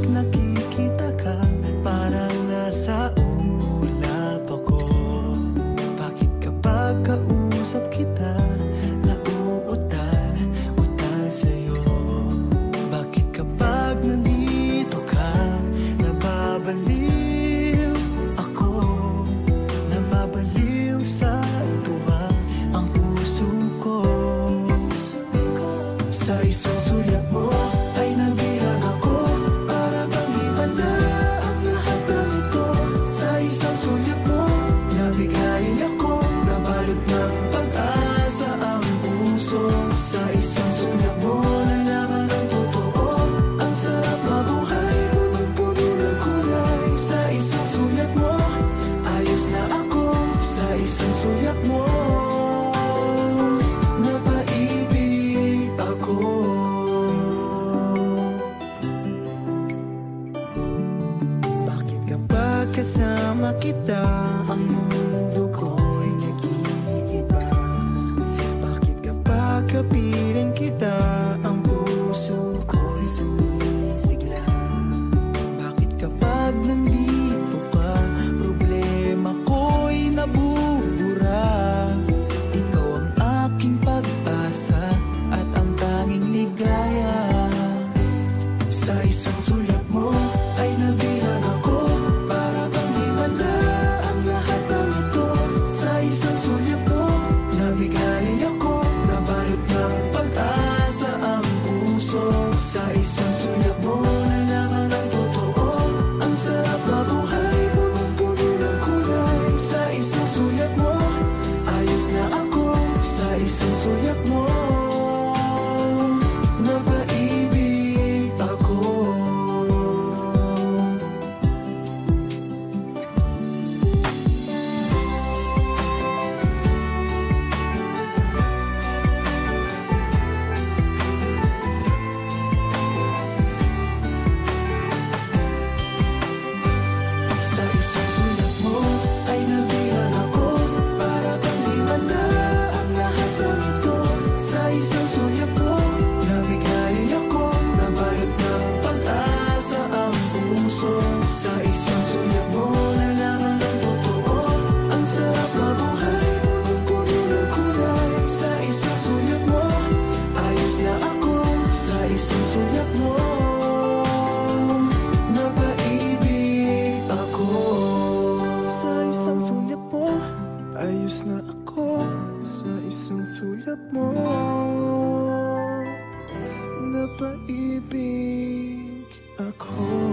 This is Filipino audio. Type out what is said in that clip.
Pag nakikita ka, parang nasa ulap ako. Bakit kapag kausap kita, nauutal, utal sa'yo? Bakit kapag nandito ka, nababaliw ako? Nababaliw sa tuwa ang puso ko. Sa isang sulat mo. puso Sa isang sunya mo Nalaman ang totoo. Ang sarap na buhay Punong-puno ng kulay. Sa isang sunyap mo Ayos na ako. Sa isang sunyap mo Napaibig ako. Bakit kapag kasama kita? Ang mundo A be This is ulap mo Napaibig ako.